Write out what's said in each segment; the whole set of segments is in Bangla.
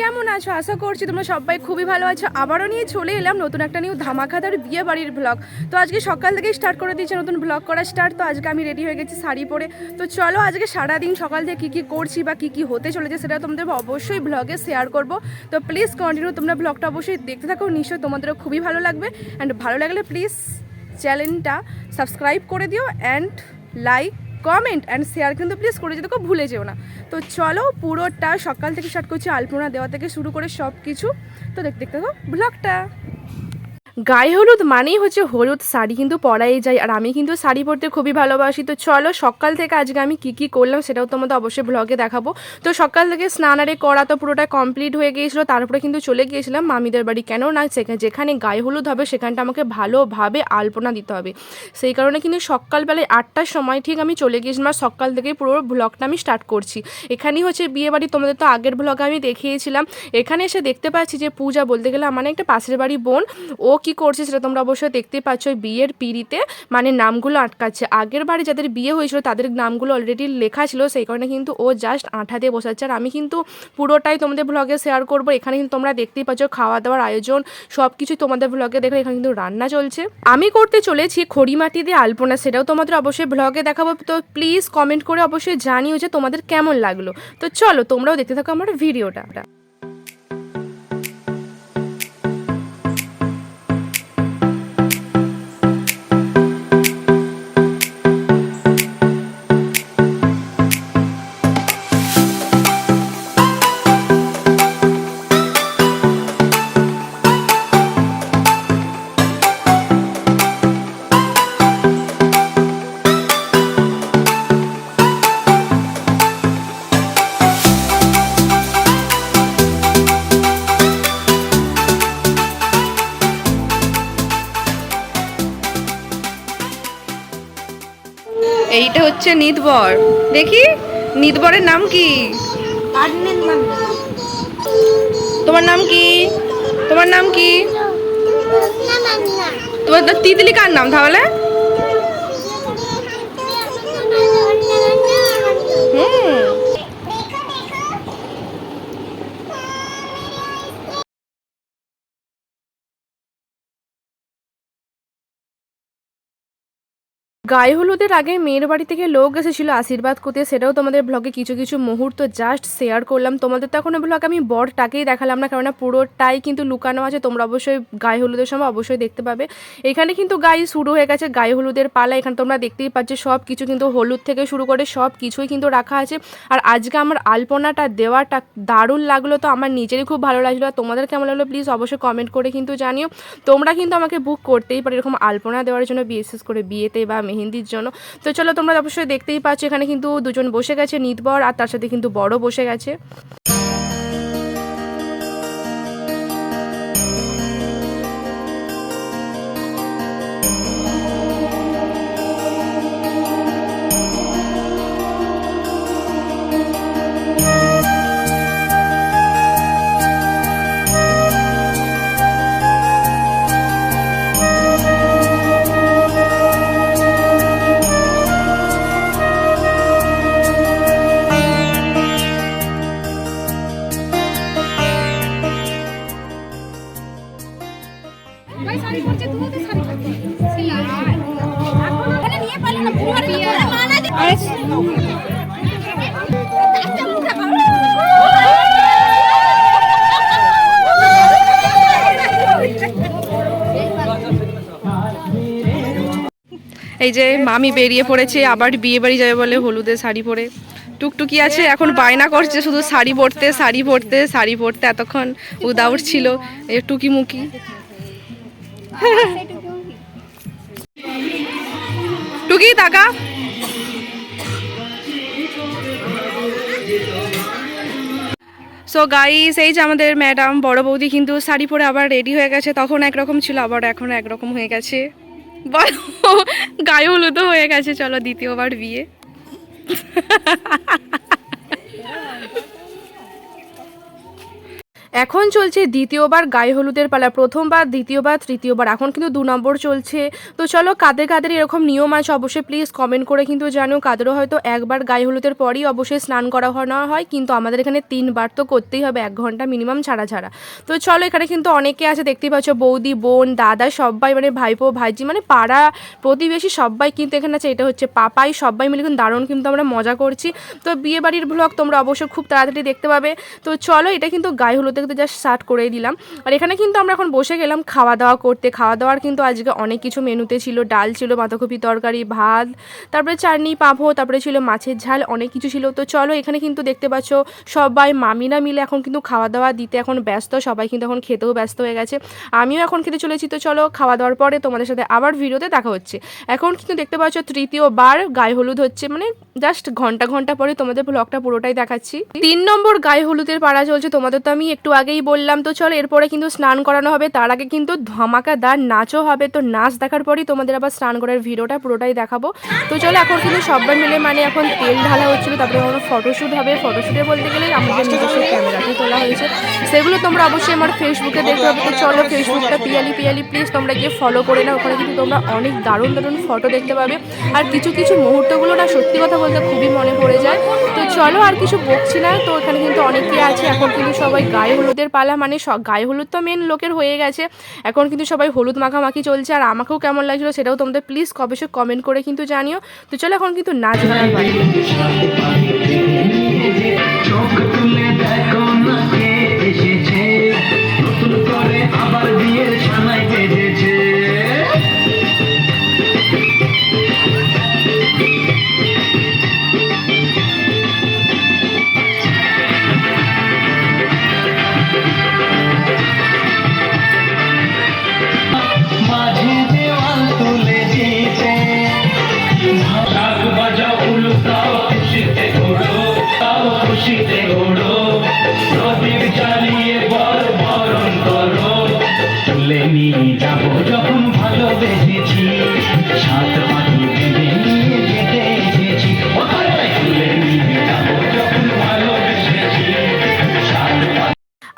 কেমন আছো? আশা করছি তোমরা সবাই খুবই ভালো আছো। আবারও নিয়ে চলে এলাম নতুন একটা নিউ ধামাকাদার বিয়ে বাড়ির ব্লগ তো আজকে সকাল থেকে স্টার্ট করে দিয়েছে নতুন ব্লগ করা স্টার্ট তো আজকে আমি রেডি হয়ে গেছি শাড়ি পরে। তো চলো আজকে সারাদিন সকাল থেকে কী কী করছি বা কী কী হতে চলেছে সেটা তোমাদের অবশ্যই ব্লগে শেয়ার করব। তো প্লিজ কন্টিনিউ তোমরা ব্লগটা অবশ্যই দেখতে থাকো। নিশ্চয়ই তোমাদেরও খুবই ভালো লাগবে। অ্যান্ড ভালো লাগলে প্লিজ চ্যানেলটা সাবস্ক্রাইব করে দিও and like comment and share কিন্তু প্লিজ করে যেতে ভুলে যেও না। তো চলো পুরোটা সকাল থেকে স্টার্ট করছি, আলপনা দেওয়া থেকে শুরু করে সব কিছু তো দেখতে দেখতে ব্লগটা গায়ে হলুদ মানেই হচ্ছে হলুদ শাড়ি, কিন্তু পরাই যায়। আর আমি কিন্তু শাড়ি পরতে খুবই ভালোবাসি। তো চলো, সকাল থেকে আজকে আমি কি কি করলাম সেটাও তোমাদের অবশ্যই ব্লগে দেখাবো। তো সকাল থেকে স্নান আরে করা তো পুরোটা কমপ্লিট হয়ে গিয়েছিল। তারপরে কিন্তু চলে গিয়েছিলাম মামিদের বাড়ি। কেন না যেখানে গায়ে হলুদ হবে সেখানটা আমাকে ভালোভাবে আলপনা দিতে হবে। সেই কারণে কিন্তু সকালবেলায় আটটার সময় ঠিক আমি চলে গিয়েছিলাম। আর সকাল থেকে পুরো ব্লগটা আমি স্টার্ট করছি। এখানেই হচ্ছে বিয়ে বাড়ি। তোমাদের তো আগের ব্লগে আমি দেখিয়েছিলাম। এখানে এসে দেখতে পাচ্ছি যে পূজা বলতে গেলে আমার একটা পাশের বাড়ি বোন। ও কি করছে সেটা তোমরা অবশ্যই দেখতেই পাচ্ছ বিয়ের পিড়িতে মানে নামগুলো আটকাচ্ছে। আগের বারে যাদের বিয়ে হয়েছিল তাদের নামগুলো অলরেডি লেখা ছিল, সেই কারণে কিন্তু ও জাস্ট আঠা দিয়ে বসাচ্ছে আর আমি কিন্তু পুরোটাই তোমাদের ব্লগে শেয়ার করব। এখানে কিন্তু তোমরা দেখতেই পাচ্ছ খাওয়া দাওয়ার আয়োজন সব কিছুই তোমাদের ব্লগে দেখো এখানে কিন্তু রান্না চলছে। আমি করতে চলেছি খড়ি মাটি দিয়ে আলপনা, সেটাও তোমাদের অবশ্যই ব্লগে দেখাবো। তো প্লিজ কমেন্ট করে অবশ্যই জানিও যে তোমাদের কেমন লাগল। তো চলো তোমরাও দেখতে থাকো আমার ভিডিওটা নিদবর। দেখি, নিদবরের নাম কি? তোমার নাম কি? তোমার নাম কি? তোমার তিতলি কার নাম তাহলে? হুম। গায়ে হলুদের আগে মেয়ের বাড়ি থেকে লোক এসেছিল আশীর্বাদ করতে। সেটাও তোমাদের ব্লগে কিছু কিছু মুহূর্ত জাস্ট শেয়ার করলাম। তোমাদের তো এখন ব্লগ আমি বরটাকেই দেখালাম না, কেননা পুরোটাই কিন্তু লুকানো আছে। তোমরা অবশ্যই গায়ে হলুদের সময় অবশ্যই দেখতে পাবে। এখানে কিন্তু গায়ে শুরু হয়ে গেছে গায়ে হলুদের পালা। এখানে তোমরা দেখতেই পাচ্ছ সব কিছু কিন্তু হলুদ থেকে শুরু করে সব কিছুই কিন্তু রাখা আছে। আর আজকে আমার আলপনাটা দেওয়াটা দারুণ লাগল তো, আমার নিজেরই খুব ভালো লাগল। আর তোমাদের কেমন লাগল প্লিজ অবশ্যই কমেন্ট করে কিন্তু জানিও। তোমরা কিন্তু আমাকে বুক করতেই পারো এরকম আলপনা দেওয়ার জন্য বিশেষ করে বিয়েতে বা মেহেন্দির জন্য। তো চলো তোমরা অবশ্যই দেখতেই পাচ্ছ, এখানে কিন্তু দুজন বসে গেছে, নিতবর আর তার সাথে কিন্তু বড় বসে গেছে। এই যে মামি বেরিয়ে পড়েছে আবার বিয়ে বাড়ি যাবে বলে হলুদে শাড়ি পরে। টুকটুকি আছে এখন বায়না করছে শুধু শাড়ি পরতে শাড়ি পরতে শাড়ি পরতে এতক্ষণ উদাউট ছিল এই টুকি, টাকা। সো গাইস এই যে আমাদের ম্যাডাম বড় বৌদি কিন্তু শাড়ি পরে আবার রেডি হয়ে গেছে। তখন একরকম ছিল, আবার এখন একরকম হয়ে গেছে। গায়ে হলুদও হয়ে গেছে। চলো, দ্বিতীয়বার বিয়ে। এখন চলছে দ্বিতীয়বার গায়ে হলুদের পালা। প্রথমবার, দ্বিতীয়বার, তৃতীয়বার, এখন কিন্তু দু নম্বর চলছে। তো চলো কাদের কাদের এরকম নিয়ম আছে অবশ্যই প্লিজ কমেন্ট করে কিন্তু জানো কাদেরও হয়তো একবার গায়ে হলুদের পরই অবশ্যই স্নান করা না হয়, কিন্তু আমাদের এখানে তিনবার তো করতেই হবে, এক ঘণ্টা মিনিমাম ছাড়া ছাড়া। তো চলো এখানে কিন্তু অনেকে আছে, দেখতেই পাচ্ছ বৌদি, বোন, দাদা, সবাই মানে ভাইপো, ভাইজি মানে পাড়া প্রতিবেশী সবাই কিন্তু এখানে আছে। এটা হচ্ছে পাপাই, সবাই মিলে কিন্তু দারুণ কিন্তু আমরা মজা করছি। তো বিয়ে বাড়ির ব্লগ তোমরা অবশ্যই খুব তাড়াতাড়ি দেখতে পাবে। তো চলো এটা কিন্তু গায়ে হলুদ থেকে জাস্ট স্টার্ট করেই দিলাম। আর এখানে কিন্তু আমরা এখন বসে গেলাম খাওয়া দাওয়া করতে। খাওয়া দাওয়ার কিন্তু আজকে অনেক কিছু মেনুতে ছিল। ডাল ছিল, বাঁধাকপি তরকারি, ভাত, তারপরে চাটনি, পাঁপড়, তারপরে ছিল মাছের ঝাল, অনেক কিছু ছিল। তো চলো এখানে কিন্তু দেখতে পাচ্ছ সবাই মামিনা মিলে এখন কিন্তু খাওয়া দাওয়া দিতে এখন ব্যস্ত। সবাই কিন্তু এখন খেতেও ব্যস্ত হয়ে গেছে। আমিও এখন খেতে চলেছি। তো চলো খাওয়া দাওয়ার পরে তোমাদের সাথে আবার ভিডিওতে দেখা হচ্ছে। এখন কিন্তু দেখতে পাচ্ছ তৃতীয়বার গায়ে হলুদ হচ্ছে। মানে জাস্ট ঘণ্টা ঘণ্টা পরে তোমাদের ব্লগটা পুরোটাই দেখাচ্ছি। তিন নম্বর গায়ে হলুদের পাড়া চলছে, তোমাদের তো আমি একটু আগেই বললাম তো চলো, এরপরে কিন্তু স্নান করানো হবে, তার আগে কিন্তু ধামাকাদার নাচও হবে, তো নাচ দেখার পরেই তোমাদের আবার স্নান করার ভিডিওটা পুরোটাই দেখাবো। তো চলো, এখন কিন্তু সবাই মিলে মানে এখন তেল ঢালা হচ্ছিল তারপরে আমার ফটোশ্যুট হবে। ফটোশ্যুটে বলতে গেলে আমাদের নিজস্ব ক্যামেরাতে তোলা হয়েছে। সেগুলো তোমরা অবশ্যই আমার ফেসবুকে দেখতে হবে। তো চলো ফেসবুকটা পিয়ালি পিয়ালি প্লিজ তোমরা গিয়ে ফলো করে নাও। ওখানে কিন্তু তোমরা অনেক দারুণ দারুণ ফটো দেখতে পাবে। আর কিছু কিছু মুহূর্তগুলো না সত্যি কথা বলতে খুবই মনে পড়ে যায়। তো চলো আর কিছু বকছি না। তো এখানে কিন্তু অনেকে আছে। এখন কিন্তু সবাই গায়ে হলুদের পালা। মানে সব গায়ে হলুদ তো মেন লোকের হয়ে গেছে। এখন কিন্তু সবাই হলুদ মাখামাখি চলছে। আর আমাকেও কেমন লাগছিল সেটাও তোমাদের প্লিজ কবে সে কমেন্ট করে কিন্তু জানিও। তো চলো এখন কিন্তু নাচ গানার পালা love.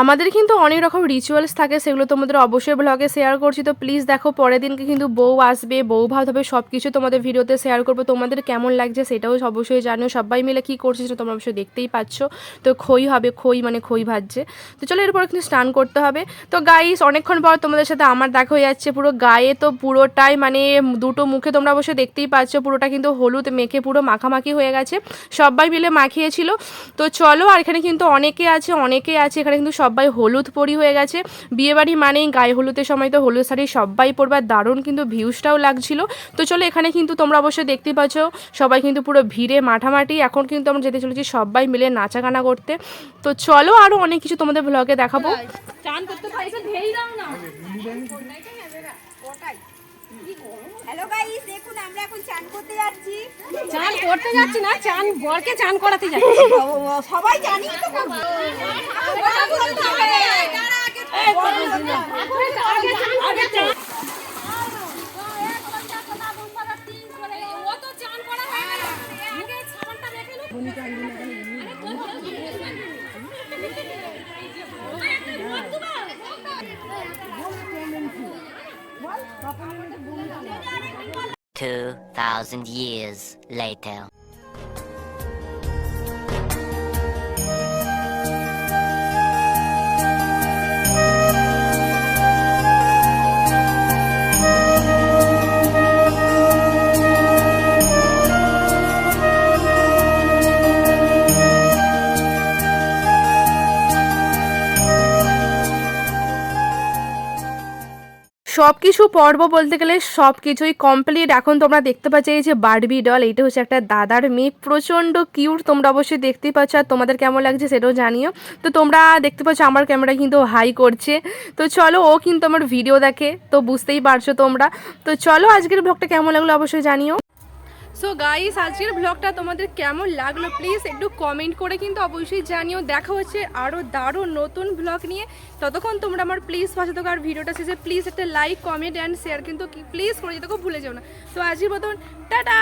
আমাদের কিন্তু অনেক রকম রিচুয়ালস থাকে, সেগুলো তোমাদের অবশ্যই ব্লগে শেয়ার করছি। তো প্লিজ দেখো, পরের দিনকে কিন্তু বউ আসবে, বউ ভাত হবে সব কিছু তোমাদের ভিডিওতে শেয়ার করব। তোমাদের কেমন লাগছে সেটাও অবশ্যই জানো। সবাই মিলে কী সেটা তোমরা অবশ্যই দেখতেই পাচ্ছ। তো খই হবে, খই মানে খই ভাজছে। তো চলো এরপর কিন্তু স্নান করতে হবে। তো গাইস অনেকক্ষণ পর তোমাদের সাথে আমার দেখা হয়ে যাচ্ছে পুরো গায়ে। তো পুরোটাই মানে দুটো মুখে তোমরা অবশ্যই দেখতেই পাচ্ছ, পুরোটা কিন্তু হলুদ মেখে পুরো মাখামাখি হয়ে গেছে। সবাই মিলে মাখিয়েছিল। তো চলো, আর এখানে কিন্তু অনেকে আছে অনেকে আছে, এখানে কিন্তু সবাই হলুদ পরি হয়ে গেছে। বিয়েবাড়ি মানেই গায়ে হলুদের সময় তো হলুদ শাড়ি সবাই পরবার দারুণ কিন্তু ভিউজটাও লাগছিল। তো চলো এখানে কিন্তু তোমরা অবশ্যই দেখতেই পাচ্ছ সবাই কিন্তু পুরো ভিড়ে মাঠামাটি। এখন কিন্তু আমরা যেতে চলেছি সবাই মিলে নাচা গানা করতে। তো চলো আরও অনেক কিছু তোমাদের ব্লগে দেখাবো। হ্যালো গাইস দেখুন আমরা এখন চান করতে যাচ্ছি। চান করতে যাচ্ছি না চান বরকে চান করাতে যাচ্ছি সবাই জানি তো 2,000 years later. সব কিছু পর্ব বলতে গেলে সব কিছুই কমপ্লিট এখন তোমরা দেখতে পাচ্ছ, এই যে বারবি ডল এইটা হচ্ছে একটা দাদার মেয়ে। প্রচণ্ড কিউট তোমরা অবশ্যই দেখতেই পাচ্ছ, আর তোমাদের কেমন লাগছে সেটাও জানিও। তো তোমরা দেখতে পাচ্ছ, আমার ক্যামেরা কিন্তু হাই করছে। তো চলো, ও কিন্তু আমার ভিডিও দেখে, তো বুঝতেই পারছ তোমরা। তো চলো, আজকের ব্লগটা কেমন লাগল অবশ্যই জানিও। সো গাইস আজকের ব্লগটা তোমাদের কেমন লাগল? প্লিজ একটু কমেন্ট করে কিন্তু অবশ্যই জানিও। দেখা হচ্ছে আরও দারুণ নতুন ব্লগ নিয়ে। ততক্ষণ তোমরা আমার প্লিজ পাশে থাকো আর ভিডিওটা শেষে প্লিজ একটা লাইক কমেন্ট অ্যান্ড শেয়ার কিন্তু প্লিজ করে যেতে ভুলে যাও না। তো আজকের মতন, টাটা!